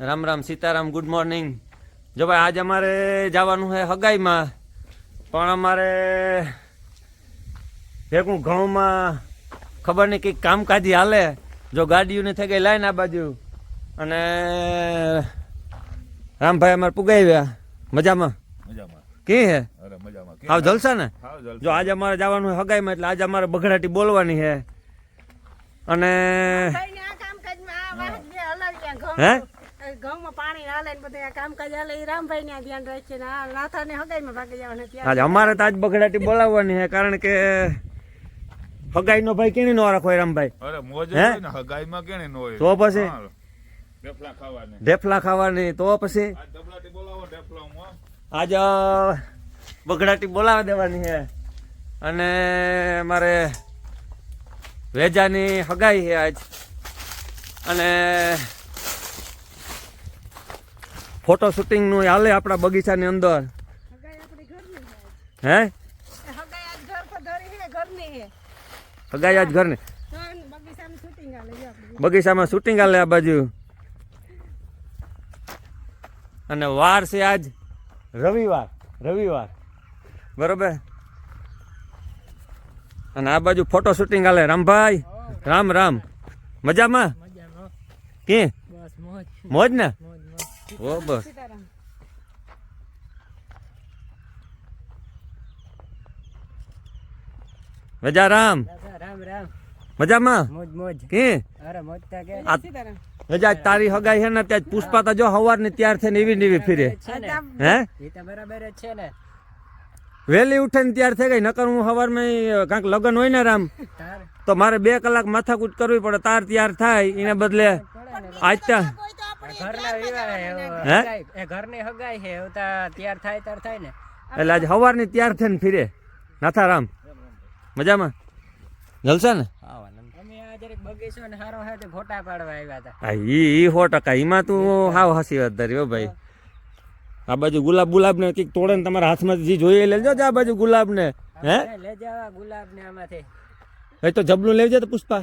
Ram Ram Sitaram good morning જો ભાઈ આજ અમારે જવાનું છે હગાઈમાં. પણ અમારે ભેગું ઘઉંમાં ખબર નહીં કંઈક કામકાજી હાલે. જો ગાડીઓને થઈ ગઈ લાઈન આ બાજુ. અને રામભાઈ અમારે પુગાવ્યા. મજામાં? મજામાં. કી હે? અરે મજામાં. કેમ? જલસા. ને જો આજે અમારે જવાનું છે હગાઈમાં એટલે આજે અમારે બઘડાટી બોલવાની છે. અને. હે? ઘઉંમાં પાણી હાલે ને બધું કામકાજ હાલે એ રામભાઈ ને ધ્યાન રાખે ને આ નાથાને હગાઈમાં ભાગી જવાના આજે અમારે તો આજ બગડાટી બોલાવવાની છે કારણ કે હગાઈનો ભાઈ કેની નો રાખો રામભાઈ? અરે મોજ હે? હોય ને હગાઈમાં હોય. તો પછી? ઢેફલા ખાવાની. ઢેફલા ખાવાની તો પછી? બોલાવો. આજ બગડાટી બોલાવી દેવાની છે. અને મારે વેજાની હગાઈ છે આજ. અને ફોટો શૂટિંગનું હાલે આપણા બગીચાની અંદર. આપણી ઘરની છે હે? આજ. હગાઈ આજ ઘર ઘરની એમ બગીચામાં શૂટિંગ હાલે શૂટિંગ આ બાજુ. અને વાર છે આજ રવિવાર રવિવાર. બરોબર? અને આ બાજુ ફોટો શૂટિંગ હાલે. રામભાઈ રામ રામ. મજામાં? કે? મોજ મોજ. ને મોજ મોજ ઓ બસ સીતારામ મજા રામ રામ રામ મજામાં મોજ મોજ કે અરે મોજ તા કે આ- સીતારામ મજા આજ તારી હગાઈ છે ને ત્યાં જ પુષ્પા તો જો હવારની ત્યાર થઈને એવી ને એવી ફીરે. હે? એ તો બરાબર જ છે ને. વહેલી ઉઠીને ત્યાર થઈ ગઈ નકર હું સવારમાં કાંઈક લગ્ન હોય ને રામ તાર. તો મારે બે કલાક માથાકૂટ કરવી પડે તાર તૈયાર થાય એને બદલે આજ ત્યાં ઘરના વિવાહ હે? એ ઘરની હગાઈ છે તૈયાર થાય ત્યાર થાય ને. એટલે આજે સવારની તૈયાર થઈને ફીરે. નાથારામ. મજામાં? જલસા ને? અમે આ બગીચો ને હારો હાથે ફોટા પાડવા હતા ઈ ઈ સો ટકા એમાં તું હાવ હસી વાત ધરી ભાઈ. આ બાજુ ગુલાબ ગુલાબ ને કંઈક તોડે ને તમારા હાથમાં જે જોઈએ લેજો આ બાજુ ગુલાબ ને હે? અરે લે જાવા ગુલાબ ને આમાંથી. એ તો જબલું લેજો તો પુષ્પા.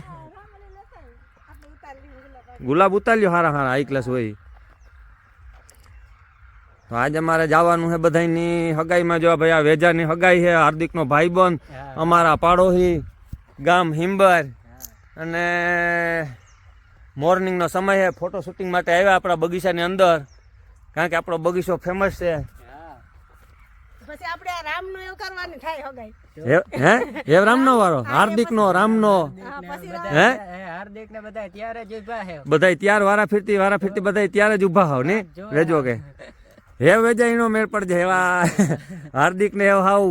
ગુલાબ ઉતાર્યો હારા હારા હાઈ ક્લાસ હોય. તો આજે અમારે જવાનું છે બધાની હગાઈમાં. જો ભાઈ આ વેજાની હગાઈ છે હાર્દિકનો ભાઈબંધ. અમારા પાડોશી ગામ હિંબર. અને મોર્નિંગનો સમય છે ફોટો શૂટિંગ માટે આવ્યા આપણા બગીચાની અંદર. કારણ કે આપણો બગીચો ફેમસ છે. પછી આપણે રામનો એવું કરવાની થાય હગાઈ. હે હે? હે રામનો વાળો હાર્દિકનો રામનો? હે? હાર્દિક ને બધા ત્યારે જ ઊભા હે બધાય ત્યાર વારા ફીરતી વારા ફીરતી બધાય ત્યારે જ ઊભા હોવ ને વેજો કે. હે વેજા એનો મેળ પડજે જેવા હાર્દિક ને એવા હાવ.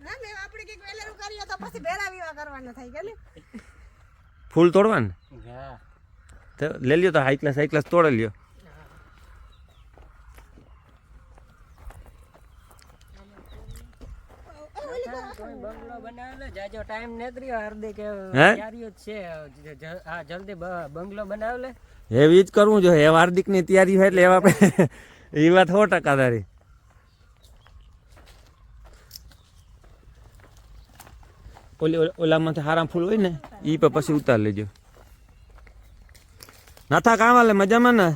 ના ને આપણે કંઈક વહેલેરું કરીએ તો પછી ભેરા વિવાહ કરવાનો થાય કે ને ફૂલ તોડવા ને હા. તો લઈ લ્યો તો હાઈ ક્લાસ હાઈ ક્લાસ તોડે લ્યો કોઈ બંગલો બનાવેલો જાજો ટાઈમ neતર્યો હાર્દિક હે? તૈયારીઓ છે. જ- જ- હા જલ્દી બંગલો બંગલો બનાવલે એવી જ કરવું જોઈએ. હે હાર્દિકની તૈયારી હોય એટલે એવા આપણે એ વાત સો ટકા તારી. ઓલી ઓલી- ઓલામાંથી હારા ફૂલ હોય ને એ પણ પછી ઉતાર લેજો. નાથા કામ હાલે મજામાં ને?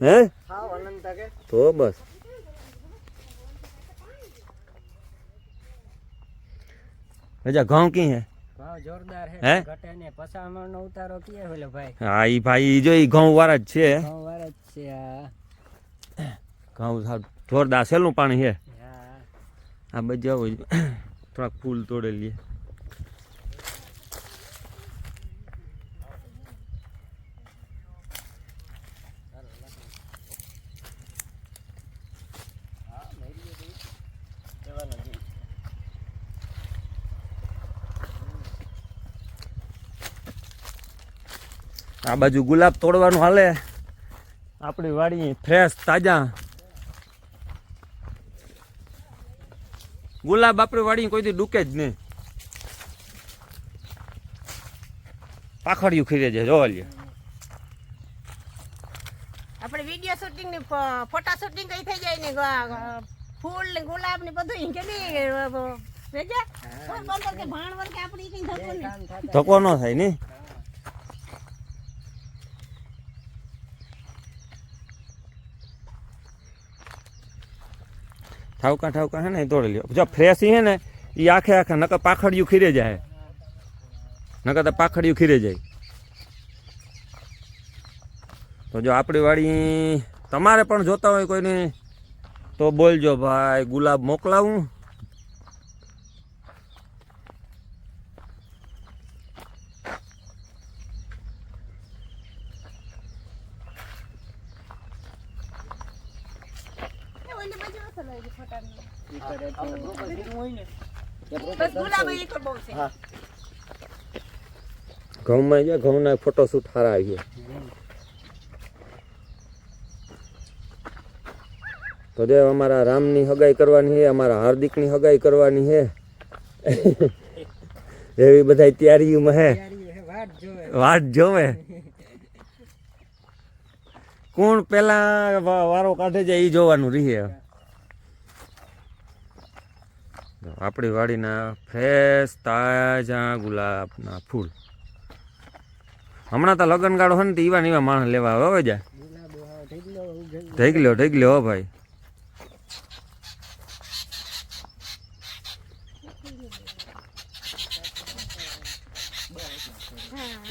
હે? તો બસ. રજા ઘઉં કી હે? જોરદાર હે? ઘટે ને પસામણ ઉતારો કીએ ઓલો ભાઈ? હા ઈ ભાઈ જો ઈ ઘઉં વાળા જ છે. ઘઉં વાર જ છે આ ઘઉં સાવ જોરદાર સેલું પાણી છે હા. આ બધા થોડાક ફૂલ તોડે લઈએ આ બાજુ ગુલાબ તોડવાનું હાલે. આપણી વાડી ફ્રેશ તાજા. ગુલાબ આપણી વાડી કોઈ ડૂકે જ નહીં. પાખડિયું ખીરે છે જોવા લ્યો. આપણે વીડિયો શૂટિંગની ફોટા શૂટિંગ કઈ થઈ જાય ને ફૂલ ને ગુલાબ ને બધું ઈ કે નહીં ધક્કો ન થાય ને. ઠાવકા ઠાવકા હે ને, એ તોડી લ્યો. જો ફ્રેશ હે ને એ આખે આખા, નકર પાખડિયું ખીરે જાય. નકર તો પાખડિયું ખીરે જાય. તો જો આપણી વાડી તમારે પણ જોતા હોય કોઈને, તો બોલજો ભાઈ, ગુલાબ મોકલાવું એ ઓલી બાજુ અસર લાગી ફોટાની. બસ ગુલાબ ઈ તો બહુ છે ઘઉંમાં જો ઘઉંના ફોટોશૂટ સારા આવી તો જે અમારા રામની હગાઈ કરવાની છે, અમારા હાર્દિકની હગાઈ કરવાની છે, એવી બધા તૈયારીઓમાં હે. વાટ જોવે. કોણ પેલા વારો કાઢે છે એ જોવાનું રહીએ આપણી વાડીના ફ્રેશ તાજા ગુલાબના ફૂલ. હમણાં તો લગનગાળો હોય ને તો ઈવા ને ઈવા માણસ લેવા આવે હવે જા. ઢેગલ્યો ઢેગલ્યો ભાઈ.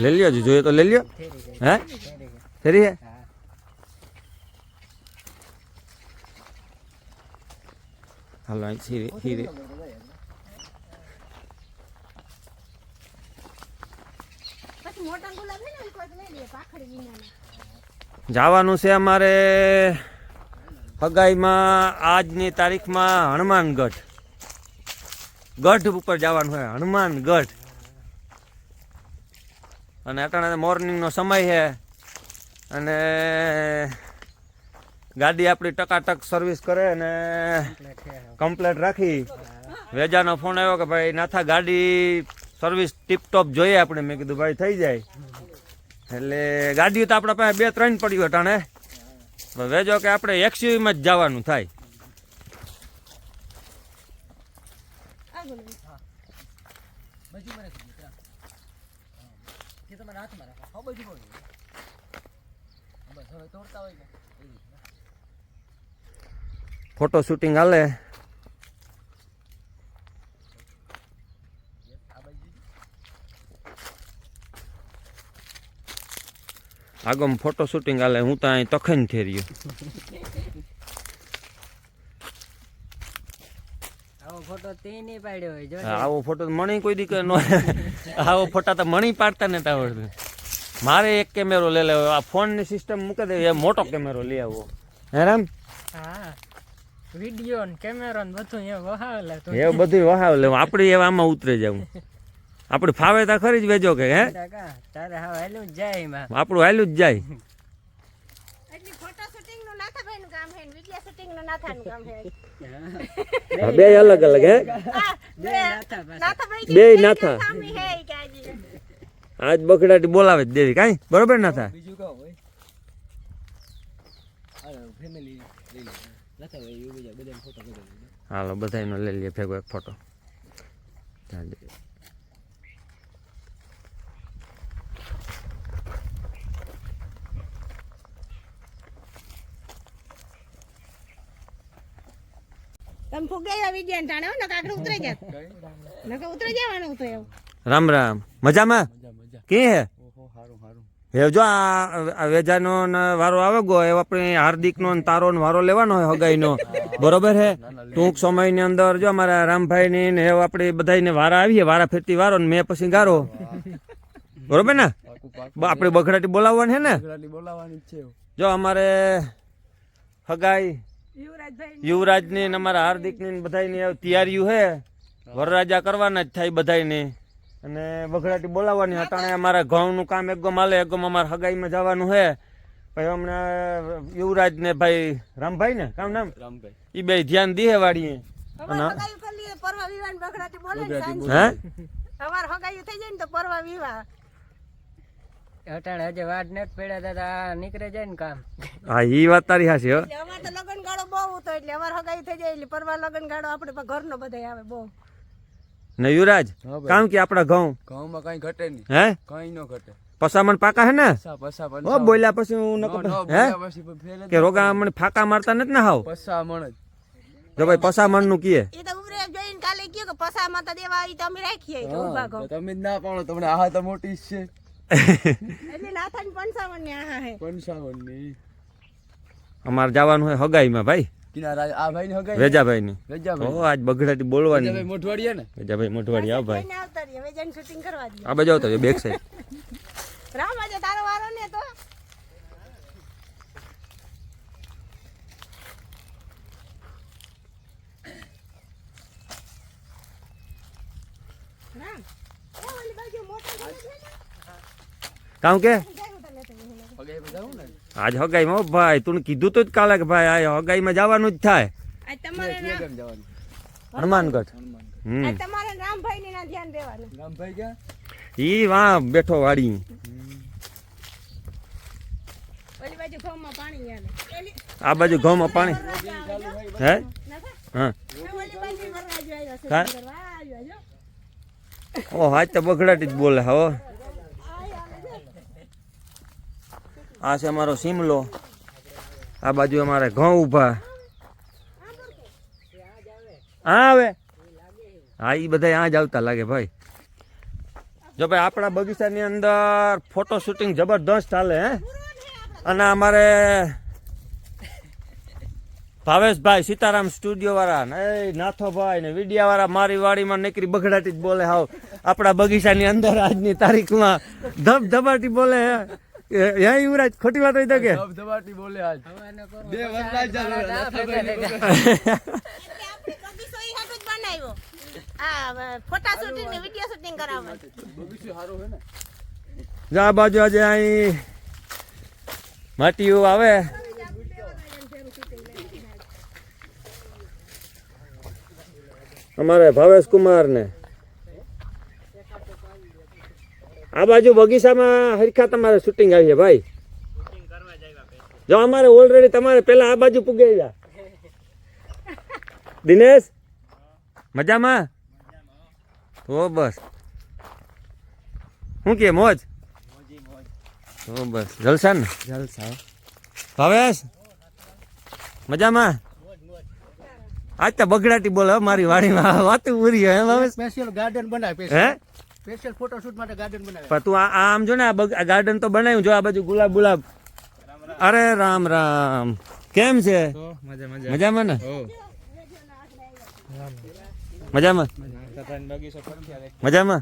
લઈ લ્યો જો જોઈએ તો લઈ લ્યો. હે? ફેરી હે? હાલો, અહીં ખીરી પછી મોટા ગુલાબ છે ને ઈ કોઈ લઈ લઈએ પાખડી વિનાના જવાનું છે અમારે હગાઈમાં આજની તારીખમાં હનુમાનગઢ. ગઢ ઉપર જવાનું હોય હનુમાનગઢ. અને અટાણે મોર્નિંગનો સમય છે. અને ગાડી આપણી ટકાટક સર્વિસ કરે અને કમ્પ્લેટ રાખી. વેજાનો ફોન આવ્યો કે ભાઈ નાથા ગાડી સર્વિસ ટીપટોપ જોઈએ આપણે. મેં કીધું ભાઈ થઈ જાય. એટલે ગાડીઓ તો આપણા પાસે બે ત્રણ પડ્યું અટાણે પણ વેજો કે આપણે એક્સયુવીમાં જ જવાનું થાય. ફોટો શૂટિંગ હાલે. આગમ ફોટો શૂટિંગ આલે હું તો અહીં તખન થઈ રહ્યો આવો ફોટો તે નહીં પાડ્યો આવો ફોટો મણી કોઈ દી નો આવો ફોટા તો મણી પાડતા ને આવડતું મારે એક કેમેરો લઈ લેવો આ ફોનની સિસ્ટમ મૂકી દે એ મોટો કેમેરો લઈ આવો. હે રામ હા વીડિયો ને કેમેરો ને બધું એ વહાવેલા એવું બધું વહાવ લેવું આપણી એવા આમાં ઉતરે જવું આપણે ફાવે તા ખરી જ વેજો કે હે? તારે હા વહેલું જ જાય એમાં. આપણું હાલું જ જાય. બે અલગ અલગ હે? બે નાથા. આજે. બકડાટી બોલાવે જ દેવી કાંઈ? બરોબર ના થાય બીજું કહો હાલો ફેમિલી લઈ લે. હાલો બધાયનો લઈ લઈએ ભેગો એક ફોટો ચાલે. તમે ફૂગે એવા વિડિયો ને જાણે હો, નકર આગળ ઉતરી જાત. નકર ઉતરી જવાનું તો એવું. રામ રામ. મજામાં? કે હે? ઓહો સારું સારું હે જો આ વેજાનો ને વારો આવે ગો એ આપણે હાર્દિકનો ને તારો ને વારો લેવાનો હોય હગાઈનો. બરોબર હે? ટૂંક સમયની અંદર જો અમારા રામભાઈની ને એવું આપણે બધાયને વારા આવીએ વારા ફેરતી વારો ને મેં પછી ગારો. બરોબર ને? આપણે બગડાટી બોલાવવાની હે ને? બોલાવવાની છે જો અમારે હગાઈ યુવરાજની ને અમારા હાર્દિકની ને બધાયની તૈયારીઓ હે વરરાજા કરવાના જ થાય બધાયની. અને વઘડાટી બોલાવવાની અટાણે અમારા ઘઉંનું કામ એકગમ હાલે એકગમ અમારે હગાઈમાં જવાનું હે પછી હમણાં યુવરાજ ને ભાઈ રામભાઈ ને કામ નામ? રામભાઈ. એ બે ધ્યાન દીહે વાળીએ અમાર હગાયું કરી લઈએ પરવા વિવાહ ને બગડાટી બોલે ને સાંજે. હે? અમાર હગાયું થઈ જાય ને તો પરવા વિવાહ. અટાણે હજી વાડ નથી પડ્યા દાદા નીકળે જાય ને કામ. હા ઈ વાત તારી હાસી હો. અમાર તો લગન ગાળો બહુ હતો એટલે અમાર હગાઈ થઈ જાય એટલે પરવા લગન ગાળો આપણે ઘરનો બધાય આવે બહુ. ને યુવરાજ કામ કે આપણા ઘઉં? ઘઉંમાં કઈ ઘટે નહીં. હે? કઈ ન ઘટે. પસામણ પાકા હે ને? પસા પસા પણ હો બોલ્યા પછી હું નો નકર હે? કે રોગા મને ફાકા મારતા નથી ને હાવ? પસામણ જ. જો ભાઈ પસામણનું કીએ. એ તો ઉમરે જોઈને કાલે કયો કે પસામણ તો દેવા આવી તો અમે રાખીએ તો ઊભા તમે જ ના પાડો તમને આહા તો મોટી છે. એટલે નાથાની પંચાવનની આહા હે. પંચાવનની અમારે જવાનું હોય હગાઈમાં ભાઈ. કિનારા આ ભાઈ ની હગાઈ? વેજાભાઈની. વેજાભાઈ. ઓ આજ બગડાટી બોલવાની. વેજાભાઈ મોઠવાડિયા ને? વેજાભાઈ મોઠવાડિયા આવ ભાઈ. આવતા રહીએ હવે જઈને શૂટિંગ કરવા દે આ બાજુ આવતો બેક સાઈડ રામ આજે તારો વારો ને તો રામ એ ઓલી બાજુ મોટા ઘર છે ને કામ કે? આજ હગાઈમાં? હો ભાઈ તું કીધું તો જ કાલે કે ભાઈ આ હગાઈમાં જવાનું જ થાય. હનુમાનગઢ. હનુમાન હમ. આ તમારે રામભાઈ ને ના ધ્યાન દેવાનું. રામભાઈ ક્યાં? ઈ વા બેઠો વાડી ઓલી બાજુ ઘઉંમાં પાણી આ બાજુ ઘઉંમાં પાણી? હે? હા? ઓ હા તો બગડાટી જ બોલે હો. આ છે અમારો શિમલો. આ બાજુ અમારે ઘઉં ઊભા. હા આવે? હા એ બધા આ જ આવતા લાગે ભાઈ. જો ભાઈ, આપણા બગીચાની અંદર ફોટો શૂટિંગ જબરદસ્ત ચાલે, હે? અને અમારે ભાવેશભાઈ સીતારામ સ્ટુડિયો વાળા ને નાથોભાઈ ને, વિડિયા વાળા મારી વાડીમાં નીકળી બગડાટી જ બોલે હાવ. આપણા બગીચાની અંદર આજની તારીખમાં ધબ ધબાટી બોલે, હે? હે યુવરાજ ખોટી વાત હોય તો કે ધબધબાટી બોલે આજ બે વરરાજ એટલે આપણે બગીચો ઈ હાટુ જ બનાવ્યો આ ફોટા શૂટિંગ ને વિડિયો શૂટિંગ કરાવવા બગીચો સારો છે ને જો આ બાજુ આજે અહીં માટીઓ આવે અમારે ભાવેશ કુમાર ને આ બાજુ બગીચામાં હરખા તમારે શૂટિંગ આવી છે ભાઈ. જો અમારે ઓલરેડી તમારે પેલા આ બાજુ પૂગે ગયા દિનેશ મજામાં? તો બસ. શું કે મોજ? તો બસ. જલસા ને? જલસા. ભાવેશ મજામાં? આજ તો બગડાટી બોલે મારી વાડીમાં. વાતું પૂરી હે ભાવેશ? સ્પેશિયલ ગાર્ડન બનાવે હે? સ્પેશિયલ ફોટોશૂટ માટે ગાર્ડન બનાવે પણ તું આ આમ જો ને આ બગ- આ ગાર્ડન તો બનાવ્યું. જો આ બાજુ ગુલાબ ગુલાબ. અરે રામ રામ. કેમ છે? મજા મજા. મજામાં ને? મજામાં? મજામાં?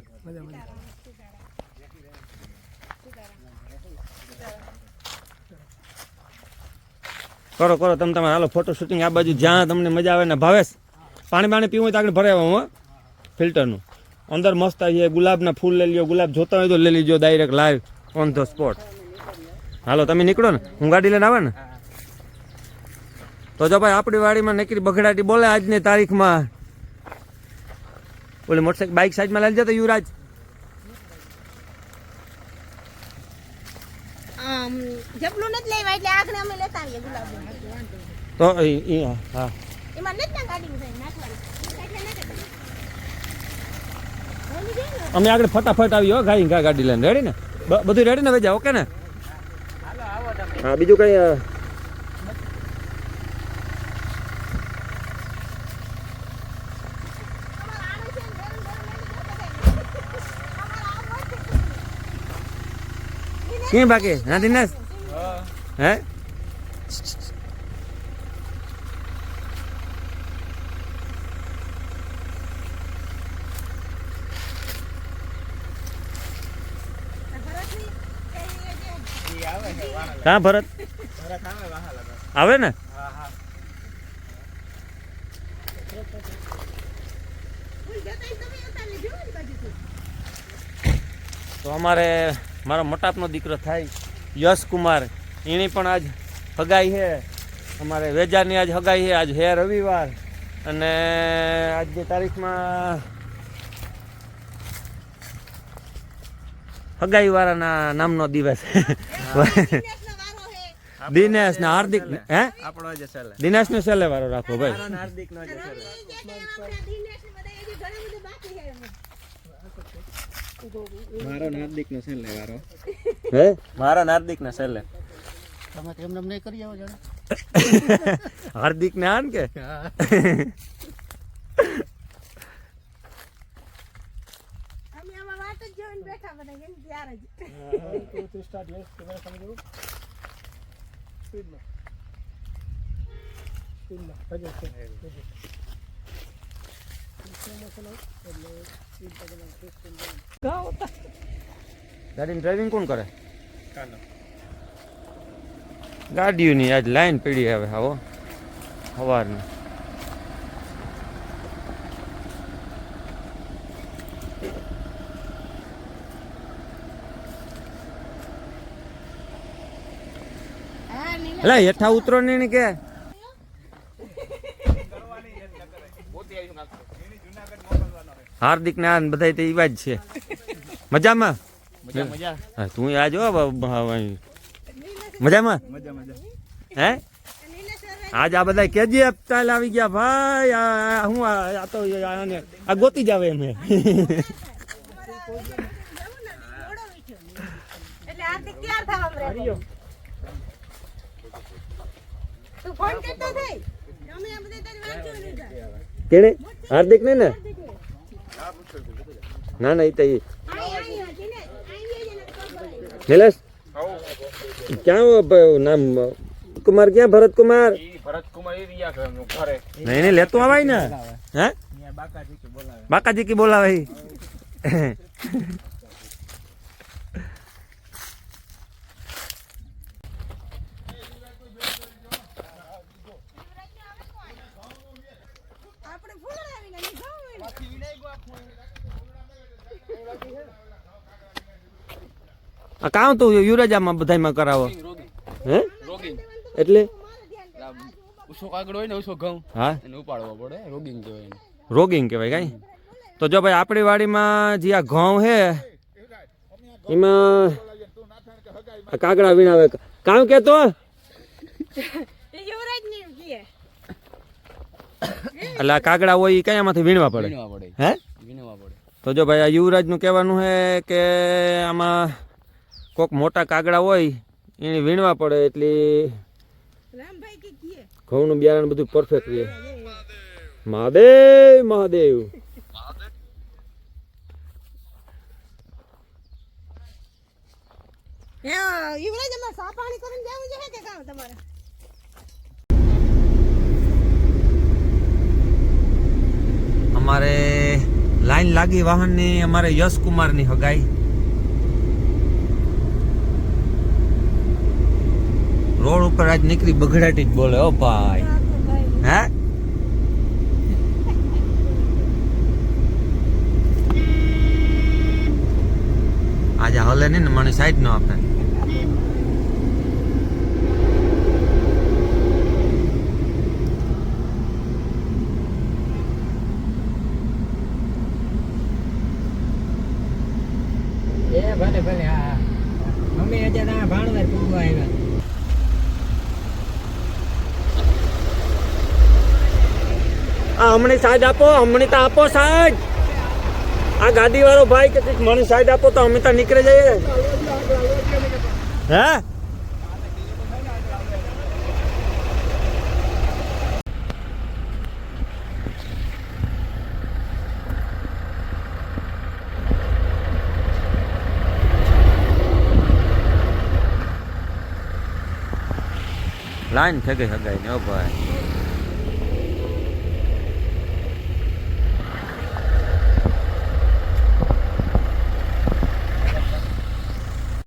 કરો કરો તમે તમારે હાલો ફોટો શૂટિંગ આ બાજુ જ્યાં તમને મજા આવે ને ભાવેશ. પાણી પાણી પીવું હોય તો આગળ ભરાવા હું. ફિલ્ટરનું અંદર મસ્ત આવી જાય ગુલાબના ફૂલ લઈ લ્યો. ગુલાબ જોતા હોય તો લઈ લીજો direct live on the spot હાલો તમે નીકળો ને. હું ગાડી લઈને આવે ને તો જો ભાઈ આપણી વાડીમાં નીકળી બગડાટી બોલે આજની તારીખમાં. ઓલી મોટરસાઇકલ બાઇક સાઈડમાં લઈ જતો યુવરાજ. જબલું નથી લેવા એટલે આખને અમે લેતા આવીએ ગુલાબ તો હા. એમાં નથી ગાડી નાખવાની એટલે ના કરતા. ઓલી છે ને, અમે આગળ ફટાફટ આવી હો ગાડી ગા ગાડી લઈને. રેડી ને? બધું રેડી ને? વેજા ઓકે ને? હા બીજું કઈ અ, અમારે આડું છે ને ગરમ ગરમ એની કરતા અમારે આવું હોય છે. ક્યાં બાકી હા દિનેશ હે ભરતની એ હા, ભરત? આવે ને. તો અમારે, મારો મોટાપનો દીકરો થાય, યશ કુમાર. એની પણ આજ હગાઈ છે. અમારે વેજાની આજ હગાઈ છે. આજ હે રવિવાર. અને આજની તારીખમાં હગાઈ વાળાના નામનો દિવસ. દિનેશ ને હાર્દિક હે? આપણો જ ચાલે દિનેશ નો છેલ્લે વારો રાખો ભાઈ. હાર્દિક નો જ. મારો હાર્દિક નો સેલે વાળો હે? મારો હાર્દિક નો છેલ્લે. તમે તો એમને નહીં કરી આવો જાણે. હાર્દિક ને આન કે? અમે આમાં વાત જ જોઈને બેઠા બધા એમ ત્યારે જ. ગાડીની ડ્રાઇવિંગ કોણ કરે? ગાડીઓની આજ લાઈન પડી હવે આવો. સવારની હા હેઠા ઉતરો ને કે. હાર્દિક ને બધા તો એવા જ છે. મજામાં? મજા મજા. હા, તું આ જો. મજામાં? મજા મજા. હે? આજ આ બધા કેજી ચાલ આવી ગયા ભાઈ આ હું આ તો આને આ ગોતી જાવે એમ. એટલે હાર્દિક તૈયાર થવા તું ફોન કરતો થઈ? અમે આ બધા તારી વાત જોઈ લીધા કેને હાર્દિક ને ને? ના ના એ તો ખબર નિલેશ? ક્યાં નામ કુમાર ક્યાં? ભરત કુમાર ભરતકુમાર એ રહ્યા ઘરે. નહીં એને લેતો આવાય ને. હે? બાકાજી કી બોલાવે. ઈ. આપણે ફૂલ આવીને નિભાવ આ કામ તો યુરેજામાં બધાયમાં કરાવો. હે? રોગિંગ એટલે? ઉસો કાગડો હોય ને ઉસો ઘઉં. હા. એને ઉપાડવો પડે રોગિંગ કહેવાય રોગિંગ કહેવાય કાંઈ? તો જો ભાઈ આપણી વાડીમાં જે આ ઘઉં છે એમાં આ કાગડા વીણાવે કામ કે તો યુવરાજની એટલે કાગડા હોય એ કયામાંથી વીણવા પડે? વીણવા પડે. હે? વીણવા પડે. તો જો ભાઈ આ યુવરાજનું કહેવાનું છે કે આમાં કોક મોટા કાગડા હોય એને વીણવા પડે એટલે રામભાઈ કે ઘઉંનું બિયારણ બધું પરફેક્ટ રહે. મહાદેવ મહાદેવ. અમાર સા પાણી કરીને જાવું છે કે કામ તમારે? અમારે લાઈન લાગી વાહનની અમારે યશ કુમારની હગાઈ. રોડ ઉપર આજ નીકળી બગડાટી જ બોલે, ઓ ભાઈ. હે? આજે હલે નહીં ને મને સાઈડ ન આપે એ ભલે ભલે હા અમે આજે આ ભાણવાર પૂગવા આવ્યા આ હમણી સાઈડ આપો હમણાં તો આપો સાઈડ. આ ગાડી વાળો ભાઈ કે મને સાઈડ આપો તો અમે તો નીકળી જઈએ. હે? લાઈન થઈ ગઈ હગાઈ ને ભાઈ.